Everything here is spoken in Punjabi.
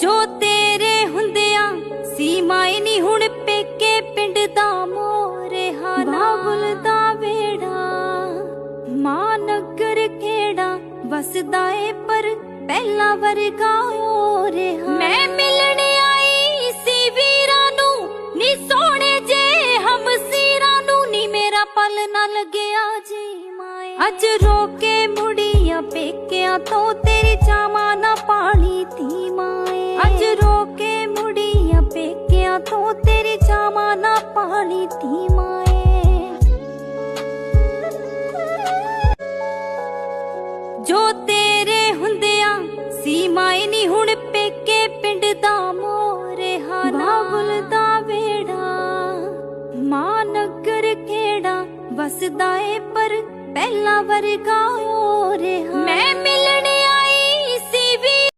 ਜੋ ਤੇਰੇ ਹੁੰਦਿਆਂ ਸੀਮਾਈ ਨਹੀਂ ਹੁਣ ਪੇਕੇ ਪਿੰਡ ਦਾ ਮੋਰੇ ਹਾਰਾ ਬਾਬੁਲ ਦਾ ਵੇੜਾ। ਮਾਂ ਨਗਰ ਕਿਹੜਾ ਵਸਦਾ ਏ ਪਰ ਪਹਿਲਾ ਵਰਗਾ ਓ ਰਿਹਾ ਮੈਂ ਮਿਲਣ ਆਈ ਸੀ ਵੀਰਾਂ ਨੂੰ ਨੀ ਸੋਹਣੇ ਜੇ ਹਮਸੀਰਾਂ ਨੂੰ ਨੀ ਮੇਰਾ ਪਲ ਨਾ ਲੱਗਿਆ ਜੀ ਮਾਏ। ਅੱਜ ਰੋ ਕੇ ਮੁੜੀਆਂ ਪੇਕਿਆਂ ਤੋਂ ਤੇਰੀ ਚਾਵਾਂ ਸੀਮਾਈ ਨਹੀਂ ਹੁਣ ਪੇਕੇ ਪਿੰਡ ਦਾ ਮੋਰੇ ਹਾਰਾ ਬਾਬੁਲ ਦਾ ਵੇੜਾ। ਮਾਂ ਨਗਰ ਕਿਹੜਾ ਵਸਦਾ ਏ ਪਰ ਪਹਿਲਾ ਵਰਗਾ ਓ ਰਿਹਾ ਮੈਂ